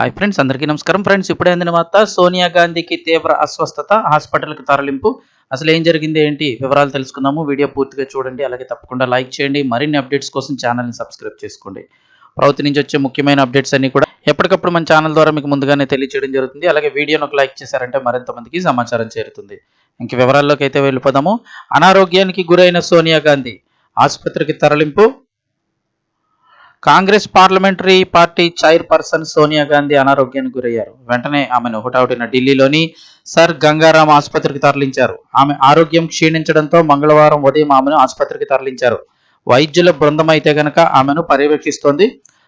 Hi friends అందరికీ నమస్కారం. Friends ఇప్పుడే అందిన వార్త సోనియా గాంధీకి తీవ్ర అస్వస్థత హాస్పిటల్కి తరలింపు. అసలు ఏం జరిగింది ఏంటి? వివరాలు తెలుసుకుందాము. వీడియో పూర్తిగా చూడండి. అలాగే తప్పకుండా లైక్ చేయండి. మరిన్ని అప్డేట్స్ కోసం ఛానల్ని సబ్స్క్రైబ్ చేసుకోండి. ప్రభుత్వం నుంచి వచ్చే ముఖ్యమైన అప్డేట్స్ అన్ని కూడా ఎప్పటికప్పుడు మన ఛానల్ ద్వారా మీకు ముందుగానే తెలియజేయడం జరుగుతుంది. అలాగే వీడియోను ఒక లైక్ చేశారంటే మరింత మందికి సమాచారం చేరుతుంది. ఇంక వివరాల్లోకి అయితే వెళ్ళిపోదాము. అనారోగ్యానికి గురైన సోనియా గాంధీ ఆసుపత్రికి తరలింపు. Congress parliamentary party chairperson Sonia Gandhi అనారోగ్యానికి గురయ్యారు. వెంటనే ఆమెను హుటాహుటిన ఢిల్లీలోని సర్ గంగారాం ఆసుపత్రికి తరలించారు. ఆమె ఆరోగ్యం క్షీణించడంతో మంగళవారం ఉదయం ఆమెను ఆసుపత్రికి తరలించారు. వైద్యుల బృందం అయితే గనక ఆమెను పర్యవేక్షిస్తోంది.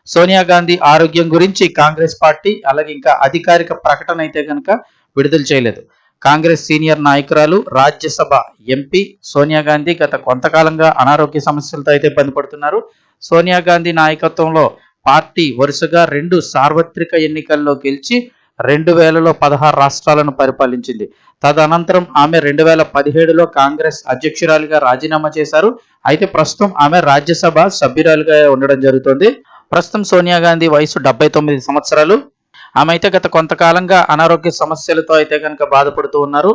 సోనియా గాంధీ ఆరోగ్యం గురించి కాంగ్రెస్ పార్టీ అలాగే ఇంకా అధికారిక ప్రకటన అయితే గనక విడుదల చేయలేదు. కాంగ్రెస్ సీనియర్ నాయకురాలు రాజ్యసభ ఎంపీ సోనియా గాంధీ గత కొంతకాలంగా అనారోగ్య సమస్యలతో అయితే ఇబ్బంది పడుతున్నారు. సోనియా గాంధీ నాయకత్వంలో పార్టీ వరుసగా రెండు సార్వత్రిక ఎన్నికల్లో గెలిచి రెండు వేలలో పదహారు రాష్ట్రాలను పరిపాలించింది. తదనంతరం ఆమె రెండు వేల పదిహేడులో కాంగ్రెస్ అధ్యక్షురాలుగా రాజీనామా చేశారు. అయితే ప్రస్తుతం ఆమె రాజ్యసభ సభ్యురాలుగా ఉండడం జరుగుతుంది. ప్రస్తుతం సోనియా గాంధీ వయసు డెబ్బై తొమ్మిది సంవత్సరాలు. ఆమె అయితే గత కొంతకాలంగా అనారోగ్య సమస్యలతో అయితే కనుక బాధపడుతూ ఉన్నారు.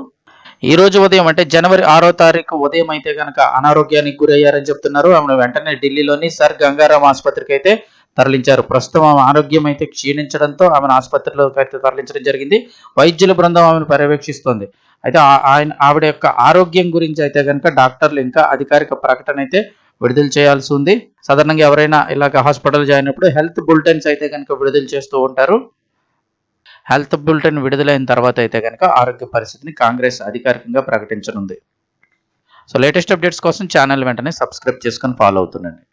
ఈ రోజు ఉదయం అంటే జనవరి ఆరో తారీఖు ఉదయం అయితే కనుక అనారోగ్యానికి గురయ్యారని చెప్తున్నారు. ఆమెను వెంటనే ఢిల్లీలోని సర్ గంగారాం ఆసుపత్రికి అయితే తరలించారు. ప్రస్తుతం ఆమె ఆరోగ్యం అయితే క్షీణించడంతో ఆమెను ఆసుపత్రిలోకి అయితే తరలించడం జరిగింది. వైద్యుల బృందం ఆమెను పర్యవేక్షిస్తోంది. అయితే ఆయన ఆవిడ యొక్క ఆరోగ్యం గురించి అయితే కనుక డాక్టర్లు ఇంకా అధికారిక ప్రకటన అయితే విడుదల చేయాల్సి ఉంది. సాధారణంగా ఎవరైనా ఇలాగ హాస్పిటల్ జాయిన్ అయినప్పుడు హెల్త్ బులెటిన్స్ అయితే కనుక విడుదల చేస్తూ ఉంటారు. హెల్త్ బులెటిన్ విడుదలైన తర్వాత అయితే కనుక ఆరోగ్య పరిస్థితిని కాంగ్రెస్ అధికారికంగా ప్రకటించనుంది. సో లేటెస్ట్ అప్డేట్స్ కోసం ఛానల్ వెంటనే సబ్స్క్రైబ్ చేసుకొని ఫాలో అవుతుండండి.